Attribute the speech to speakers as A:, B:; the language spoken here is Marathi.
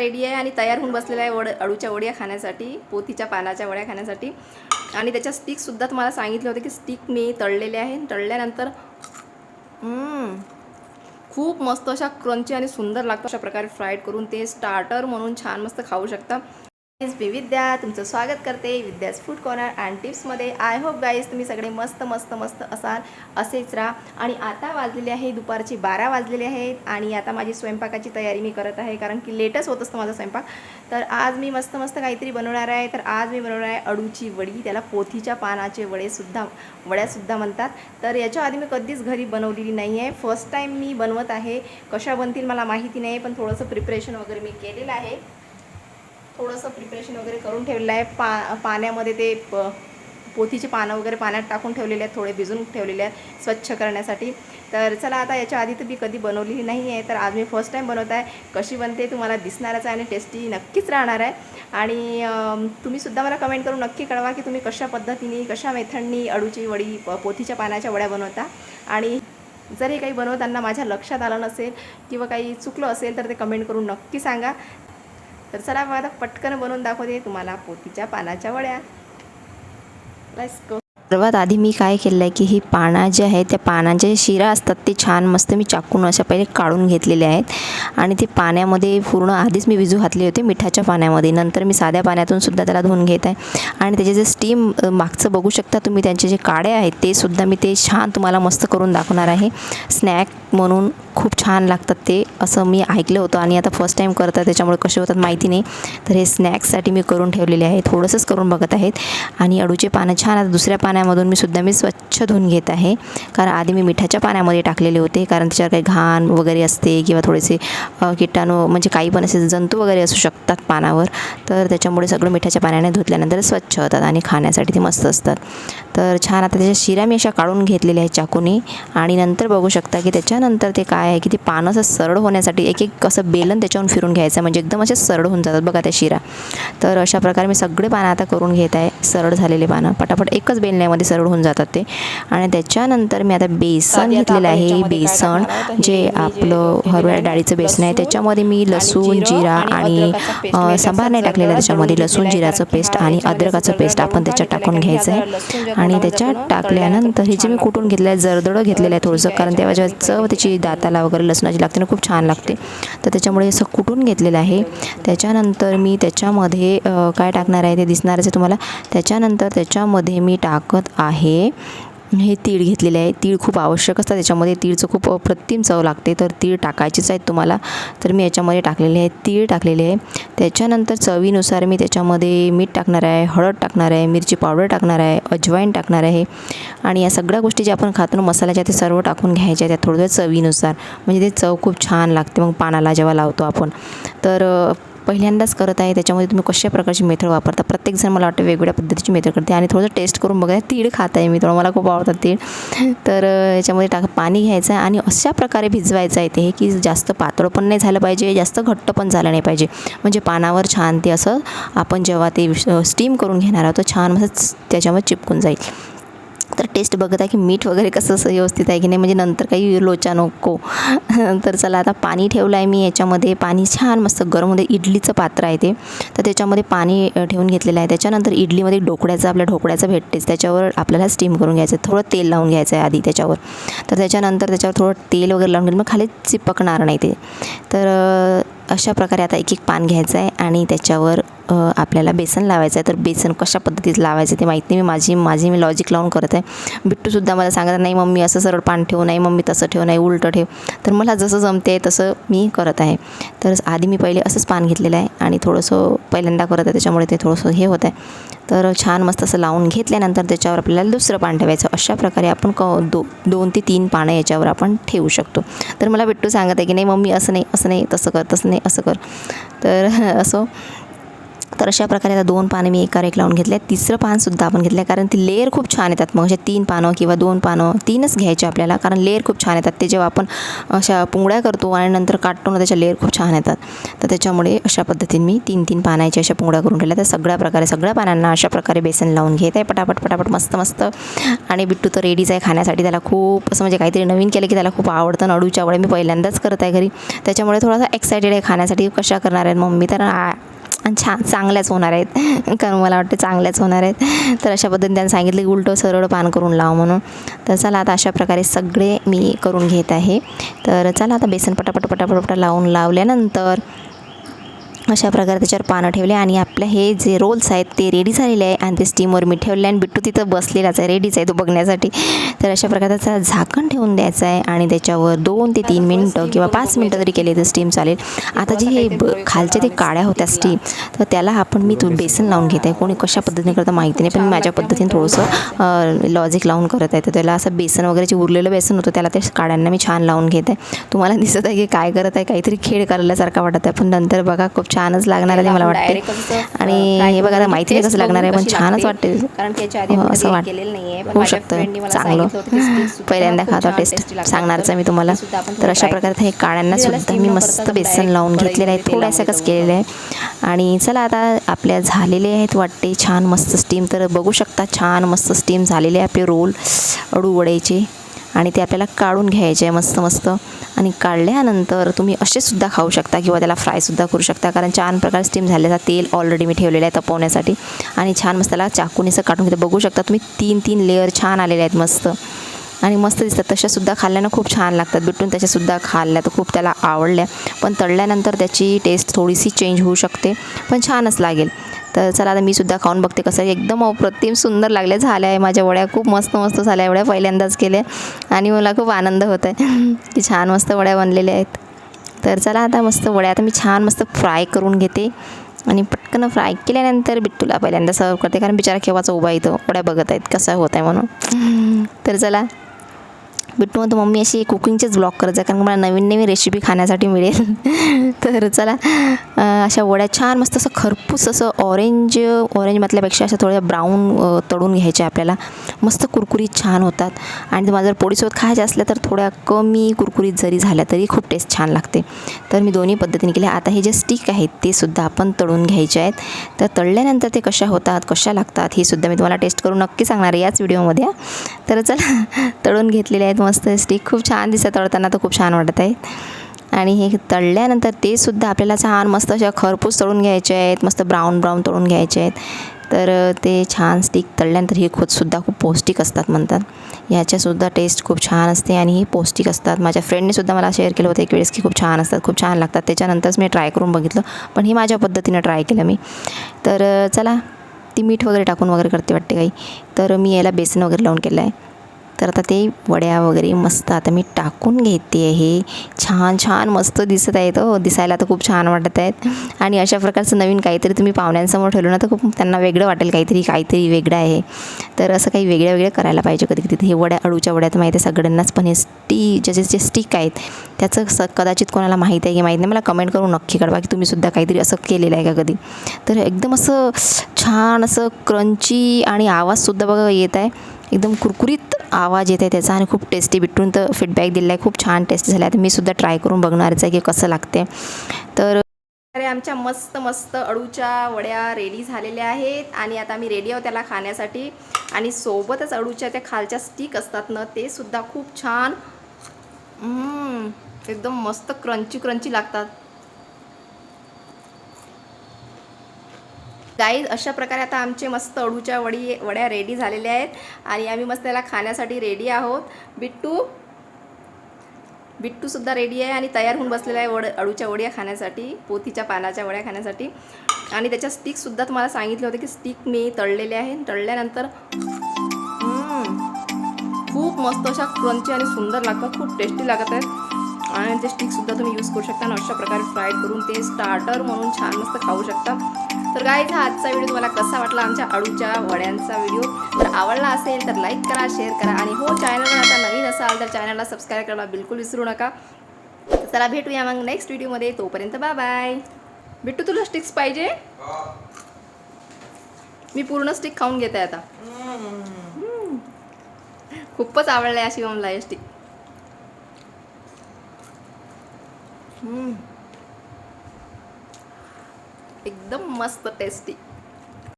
A: रेडी आहे आणि तयार होऊन बसलेला आहे वड अळूच्या वड्या खाण्यासाठी पोथीच्या पानाच्या वड्या खाण्यासाठी. आणि त्याच्या स्टिकसुद्धा तुम्हाला सांगितले होते की स्टिक मी तळलेले आहे. तळल्यानंतर खूप मस्त अशा क्रंची आणि सुंदर लागतं अशा प्रकारे फ्राईड करून ते स्टार्टर म्हणून छान मस्त खाऊ शकता. इज मी विद्या तुमचं स्वागत करते विद्यास फूड कॉर्नर अँड टिप्समध्ये आय होप गाईज तुम्ही सगळे मस्त मस्त मस्त असाल असेच राहा. आणि आता वाजलेले आहे दुपारचे बारा वाजलेले आहेत. आणि आता माझी स्वयंपाकाची तयारी मी करत आहे कारण की लेटच होत असतं माझा स्वयंपाक. तर आज मी मस्त मस्त काहीतरी बनवणार आहे. तर आज मी बनवणार आहे अडूची वडी. त्याला पोथीच्या पानाचे वडेसुद्धा वड्यासुद्धा म्हणतात. तर याच्या आधी मी कधीच घरी बनवलेली नाही आहे. फर्स्ट टाईम मी बनवत आहे. कशा बनतील मला माहिती नाही पण थोडंसं प्रिपरेशन वगैरे मी केलेलं आहे. थोडंसं प्रिपरेशन वगैरे करून ठेवलेलं आहे. पा पाण्यामध्ये ते प पोथीचे पानं वगैरे पाण्यात टाकून ठेवलेले आहेत थोडे भिजून ठेवलेले आहेत स्वच्छ करण्यासाठी. तर चला आता याच्या आधी तर मी कधी बनवलेली नाही आहे तर आज मी फर्स्ट टाईम बनवत आहे. कशी बनते तुम्हाला दिसणारच आहे आणि टेस्टी नक्कीच राहणार आहे. आणि तुम्हीसुद्धा मला कमेंट करून नक्की कळवा की तुम्ही कशा पद्धतीने कशा मेथडनी अडूची वडी प- पोथीच्या पानाच्या वड्या बनवता. आणि जर हे काही बनवताना माझ्या लक्षात आलं नसेल किंवा काही चुकलं असेल तर ते कमेंट करून नक्की सांगा. तर चला मग आता पटकन बनवून दाखवते तुम्हाला पोतीच्या पानाच्या वड्या.
B: सर्वात आधी मी काय केलं आहे की ही पानं जे आहेत त्या पानाचे शिरा असतात ते छान मस्त मी चाकून अशा पहिले काढून घेतलेले आहेत. आणि ते पाण्यामध्ये पूर्ण आधीच मी विजू घातले होते मिठाच्या पाण्यामध्ये. नंतर मी साध्या पाण्यातून सुद्धा त्याला धुवून घेत आहे. आणि त्याचे जे स्टीम मागचं बघू शकता तुम्ही त्यांचे जे काडे आहेत ते सुद्धा मी ते छान तुम्हाला मस्त करून दाखवणार आहे. स्नॅक म्हणून खूप छान लागतात ते असं मी ऐकलं होतं आणि आता फर्स्ट टाईम करतात त्याच्यामुळे कसे होतात माहिती नाही. तर हे स्नॅक्ससाठी मी करून ठेवलेले आहे थोडंसंच करून बघत आहेत. आणि अडूचे पानं छान आता दुसऱ्या पाण्यामधून मी सुद्धा मी स्वच्छ धुवून घेत आहे. कारण आधी मी मिठाच्या पाण्यामध्ये टाकलेले होते कारण त्याच्यावर काही घाण वगैरे असते किंवा थोडेसे किटाणू म्हणजे काही पण असे जंतू वगैरे असू शकतात पानावर. तर त्याच्यामुळे सगळं मिठाच्या पाण्याने धुतल्यानंतर स्वच्छ होतात आणि खाण्यासाठी ते मस्त असतात. तर छान आता त्याच्या शिरा मी अशा काढून घेतलेल्या आहेत चाकूने. आणि नंतर बघू शकता की त्याच्यानंतर ते काय आहे की ते पानं असं सरळ होण्यासाठी एक एक असं बेलन त्याच्यावरून फिरून घ्यायचं म्हणजे एकदम असे सरळ होऊन जातात बघा त्या शिरा. तर अशा प्रकारे मी सगळे पानं आता करून घेत आहे सरळ झालेले पानं. पटापट एकच बेलण्यामध्ये सरळ होऊन जातात ते. आणि त्याच्यानंतर मी आता बेसन घेतलेलं आहे बेसन जे आपलं हरभरा
A: आहे,
B: डाळीचं बेसन आहे त्याच्यामध्ये मी लसूण
A: जिरं आणि
B: सांबार नाही टाकलेलं त्याच्यामध्ये लसूण जिराचं पेस्ट आणि अद्रकाचं पेस्ट आपण त्याच्यात टाकून घ्यायचं आहे. आणि त्याच्यात टाकल्यानंतर हे जे मी कुटून घेतलं आहे. जरदळ घेतलेलं आहे थोडंसं कारण तेव्हा जेव्हा
A: याच्यामध्ये
B: चव त्याची वगैरे लसणाची लागते ना खूप छान लागते. तर त्याच्यामुळे असं कुटून घेतलेलं आहे. त्याच्यानंतर मी त्याच्यामध्ये काय टाकणार आहे ते दिसणारच आहे तुम्हाला. त्याच्यानंतर त्याच्यामध्ये मी टाकत आहे हे तीळ घेतलेले आहे. तीळ खूप आवश्यक असतात त्याच्यामध्ये तीळचं खूप अप्रतिम चव लागते. तर तीळ टाकायचीच आहेत तुम्हाला. तर मी याच्यामध्ये टाकलेले आहे. तीळ टाकलेले आहे. त्याच्यानंतर चवीनुसार मी त्याच्यामध्ये मीठ टाकणार आहे हळद टाकणार आहे मिरची पावडर टाकणार आहे अजवाईन टाकणार आहे. आणि या सगळ्या गोष्टी ज्या आपण खातो मसाल्याच्या ते सर्व टाकून घ्यायच्या त्या थोड्या चवीनुसार. म्हणजे ते चव खूप छान लागते. मग पानाला जेव्हा लावतो आपण. तर पहिल्यांदाच करत आहे त्याच्यामध्ये तुम्ही कशा प्रकारची मेथड वापरता? प्रत्येकजण मला वाटतं वेगवेगळ्या पद्धतीची मेथड करते आणि थोडंसं टेस्ट करून बघा तीळ खात आहे मी थोडं मला खूप आवडतात तीळ. तर याच्यामध्ये टाक पाणी घ्यायचं आहे आणि अशा प्रकारे भिजवायचं आहे ते की जास्त पातळ पण नाही झालं पाहिजे जास्त घट्ट पण झालं नाही पाहिजे. म्हणजे पानावर छान ते असं आपण जेव्हा ते स्टीम करून घेणार आहोत छान मस्त त्याच्यावर चिपकून जाईल. तर टेस्ट बघत आहे की मीठ वगैरे कसं असं व्यवस्थित आहे की नाही? म्हणजे नंतर काही लोचा नको. तर चला आता पाणी ठेवलं आहे मी याच्यामध्ये. पाणी छान मस्त गरम होते. इडलीचं पात्र आहे ते. तर त्याच्यामध्ये पाणी ठेवून घेतलेलं आहे. त्याच्यानंतर इडलीमध्ये ढोकळ्याचं आपल्या ढोकळ्याचं भेटतेच. त्याच्यावर आपल्याला स्टीम करून घ्यायचं आहे. थोडं तेल लावून घ्यायचं आहे आधी त्याच्यावर. तर त्याच्यानंतर त्याच्यावर थोडं तेल वगैरे लावून घेऊन मग खाली चिपकणार नाही ते. तर अशा प्रकारे आता एक एक पान घ्यायचं आहे. आणि त्याच्यावर आपल्याला बेसन लावायचं आहे तर बेसन कशा पद्धतीत लावायचं ते माहीत नाही. मी माझी माझी मी लॉजिक लावून करत आहे. बिट्टूसुद्धा मला सांगत नाही मम्मी असं सरळ पान ठेवू नाही मम्मी तसं ठेवू नाही उलटं ठेव. तर मला जसं जमते तसं मी करत आहे. तर आधी मी पहिले असंच पान घेतलेलं आहे आणि थोडंसं पहिल्यांदा करत आहे त्याच्यामुळे ते थोडंसं हे होत आहे तर छान मस्त असं लावून घेतल्यानंतर त्याच्यावर आपल्याला दुसरं पान ठेवायचं अशा प्रकारे आपण क दो दोन ते तीन पानं याच्यावर आपण ठेवू शकतो. तर मला बिट्टू सांगत आहे की नाही मम्मी असं नाही असं नाही तसं कर तसं नाही असं कर. तर असं तर अशा प्रकारे आता दोन पानं मी एकावर एक लावून घेतले. तिसरं पानसुद्धा आपण घेतलं कारण ती लेअर खूप छान येतात. मग असे तीन पानं किंवा दोन पानं तीनच घ्यायचे आपल्याला कारण लेअर खूप छान येतात. ते जेव्हा आपण अशा पुंगड्या करतो आणि नंतर काटतो ना त्याच्या लेअर खूप छान येतात. तर त्याच्यामुळे अशा पद्धतीने मी तीन तीन पानाच्या अशा पुंगड्या करून ठेवल्या. तर सगळ्या प्रकारे सगळ्या पानांना अशा प्रकारे बेसन लावून घेत आहे. पटापट पटापट मस्त मस्त. आणि बिट्टू तर रेडीच आहे खाण्यासाठी. त्याला खूप असं म्हणजे काहीतरी नवीन केलं की त्याला खूप आवडतं. आणि अडूच्या मी पहिल्यांदाच करत आहे घरी. त्याच्यामुळे थोडासा एक्सायटेड आहे खाण्यासाठी. कशा करणार आहेत मम्मी? तर आ- छान चांगल्याच होणार आहेत. कारण मला वाटतं चांगल्याच होणार आहेत. तर अशा पद्धतीने त्यांनी सांगितलं की उलटं सरळ पान करून लाव म्हणून. तर चला आता अशा प्रकारे सगळे मी करून घेत आहे. तर चला आता बेसन पटापट पटापट पटा लावून लावल्यानंतर अशा प्रकारे त्याच्यावर पानं ठेवले आणि आपले हे जे रोल्स आहेत ते रेडी झालेले आहे. आणि ते स्टीमवर मी ठेवले आणि बिट्टू तिथं बसलेलाच आहे रेडीच आहे तो बघण्यासाठी. तर अशा प्रकारे त्याचा झाकण ठेवून द्यायचं आहे आणि त्याच्यावर दोन ते तीन मिनटं किंवा पाच मिनटं जरी केले तर स्टीम चालेल. आता जे हे ब खालच्या ते काड्या होत्या स्टीम तर त्याला आपण मी तो बेसन लावून घेत आहे. कोणी कशा पद्धतीने करतं माहिती नाही पण मी माझ्या पद्धतीने थोडंसं लॉजिक लावून करत आहे. तर त्याला असं बेसन वगैरे जे उरलेलं बेसन होतं त्याला ते काड्यांना मी छान लावून घेत आहे. तुम्हाला दिसत आहे की काय करत आहे काहीतरी खेळ करायल्यासारखा वाटत आहे. पण नंतर बघा खूप छान छानच लागणार आहे मला वाटते आणि हे बघा माहिती नाही कसं लागणार आहे पण छानच वाटते हो, असं वाट- होऊ शकतं. चांगलं. पहिल्यांदा खातो टेस्ट. सांगणारच मी तुम्हाला. तर
A: थोडं
B: अशा प्रकारे हे काळ्यांना
A: मी त्याला
B: सुद्धा मी मस्त बेसन लावून घेतलेले आहे थोड्याशा
A: लावून
B: कसं केलेले आहे. आणि चला आता आपल्या झालेले आहेत वाटते छान मस्त स्टीम तर बघू शकता छान मस्त स्टीम झालेले आहे आपले रोल अडू वड्याचे आणि ते आपल्याला काढून घ्यायचे आहे मस्त मस्त. आणि काढल्यानंतर तुम्ही असे सुद्धा खाऊ शकता किंवा त्याला फ्रायसुद्धा करू शकता. कारण छान प्रकारे स्टीम झालेला तेल ऑलरेडी मी ठेवलेलं आहे तपवण्यासाठी. आणि छान मस्त त्याला चाकूनेसं काढून घेतं. बघू शकता तुम्ही तीन तीन लेअर छान आलेले आहेत मस्त. आणि मस्त दिसतात. तशासुद्धा खाल्ल्यानं खूप छान लागतात. बिटून त्याच्यासुद्धा खाल्ल्या तर खूप त्याला आवडल्या. पण तळल्यानंतर त्याची टेस्ट थोडीशी चेंज होऊ शकते. पण छानच लागेल. तर चला आता मी सुद्धा खाऊन बघते कसं आहे. एकदम अप्रतिम सुंदर लागल्या झाल्या आहे माझ्या वड्या. खूप मस्त मस्त झाल्या एवढ्या पहिल्यांदाच केल्या. आणि मला खूप आनंद होत आहे. की छान मस्त वड्या बनलेल्या आहेत. तर चला आता मस्त वड्या. आता मी छान मस्त फ्राय करून घेते. आणि पटकन फ्राय केल्यानंतर बिट्टूला पहिल्यांदा सर्व करते. कारण बिचारा केव्हाचा उभा येतो वड्या बघत आहेत. कसा होत आहे म्हणून. तर चला. बिट्टू म्हणतो मम्मी अशी कुकिंगचेच ब्लॉग करत जा कारण मला नवीन नवीन रेसिपी खाण्यासाठी मिळेल. तर चला अशा वड्या छान मस्त असं खरपूस असं ऑरेंज ऑरेंज म्हटल्यापेक्षा अशा थोड्या ब्राऊन तळून घ्यायच्या आपल्याला. मस्त कुरकुरीत छान होतात. आणि तुम्हाला जर पोळीसोबत खायच्या असल्या तर थोड्या कमी कुरकुरीत जरी झाल्या तरी खूप टेस्ट छान लागते. तर मी दोन्ही पद्धतीने केले आता हे जे स्टिक आहेत ते सुद्धा आपण तळून घ्यायचे आहेत. तर तळल्यानंतर ते कशा होतात कशा लागतात हे सुद्धा मी तुम्हाला टेस्ट करून नक्की सांगणार आहे याच व्हिडिओमध्ये तर चला तळून घेतलेले आहेत मस्त स्टिक खूप छान दिसतात तळताना तर खूप छान वाटत आहेत. आणि हे तळल्यानंतर ते सुद्धा आपल्याला छान मस्त अशा खरपूस तळून घ्यायचे आहेत मस्त ब्राऊन ब्राऊन तळून घ्यायचे आहेत. तर ते छान स्टिक तळल्यानंतर हे खोतसुद्धा खूप पौष्टिक असतात म्हणतात. ह्याच्यासुद्धा टेस्ट खूप छान असते आणि हे पौष्टिक असतात. माझ्या फ्रेंडनेसुद्धा मला शेअर केलं होतं एक वेळेस की खूप छान असतात खूप छान लागतात. त्याच्यानंतरच मी ट्राय करून बघितलं पण हे माझ्या पद्धतीनं ट्राय केलं मी. तर चला ती मीठ वगैरे टाकून वगैरे करते वाटते काही. तर मी याला बेसन वगैरे लावून केलं आहे तर आता ते वड्या वगैरे मस्त आता मी टाकून घेते आहे छान छान मस्त दिसत आहेत हो. दिसायला तर खूप छान वाटत आहेत. आणि अशा प्रकारचं नवीन काहीतरी तुम्ही पाहुण्यांसमोर ठेवलं ना तर खूप त्यांना वेगळं वाटेल. काहीतरी काहीतरी वेगळं आहे. तर असं काही वेगळ्या वेगळ्या करायला पाहिजे कधी कधी. हे वड्या अळूच्या वड्या तर माहिती आहे सगळ्यांनाच पण हे स्टी ज्याचे जे स्टिक आहेत त्याचं स कदाचित कोणाला माहीत आहे की माहीत नाही. मला कमेंट करून नक्की कळवा की तुम्हीसुद्धा काहीतरी असं केलेलं आहे का कधी? तर एकदम असं छान असं क्रंची आणि आवाजसुद्धा बघा येत आहे. एकदम कुरकुरीत आवाज येत आहे त्याचा आणि खूप टेस्टी बिटून तर फीडबॅक दिला आहे. खूप छान टेस्टी झाला. आहे तर मी सुद्धा ट्राय करून बघणारच आहे की कसं लागते तर
A: अरे आमच्या मस्त मस्त अळूच्या वड्या रेडी झालेल्या आहेत. आणि आता मी रेडी आहोत त्याला खाण्यासाठी. आणि सोबतच अळूच्या त्या खालच्या स्टिक असतात ना ते सुद्धा खूप छान. एकदम मस्त क्रंची क्रंची लागतात. गाईज अशा प्रकारे आता आमचे मस्त अडूच्या वडी वड्या रेडी झालेल्या आहेत. आणि आम्ही मस्त त्याला खाण्यासाठी रेडी आहोत. बिट्टू बिट्टूसुद्धा रेडी आहे आणि तयार होऊन बसलेला आहे वड अडूच्या वड्या खाण्यासाठी पोथीच्या पानाच्या वड्या खाण्यासाठी. आणि त्याच्या स्टिकसुद्धा तुम्हाला सांगितलं होतं की स्टिक मी तळलेले आहे. तळल्यानंतर खूप मस्त अशा क्रंची आणि सुंदर लागतात. खूप टेस्टी लागत आहेत. आणि ते स्टिकसुद्धा तुम्ही यूज करू शकता आणि अशा प्रकारे फ्राय करून ते स्टार्टर म्हणून छान मस्त खाऊ शकता. तर काय हा आजचा व्हिडिओ तुम्हाला कसा वाटला? आमच्या अळूच्या वड्यांचा व्हिडिओ जर आवडला असेल तर लाईक करा शेअर करा आणि हो चॅनलवर आता नवीन असाल तर चॅनलला सबस्क्राईब करायला बिलकुल विसरू नका. चला भेटूया मग नेक्स्ट व्हिडिओमध्ये तोपर्यंत बाय बाय बिट्टू तुला स्टिक्स पाहिजे? मी पूर्ण स्टिक खाऊन घेते आता. खूपच आवडलं आहे शिवमला हे स्टिक एकदम मस्त टेस्टी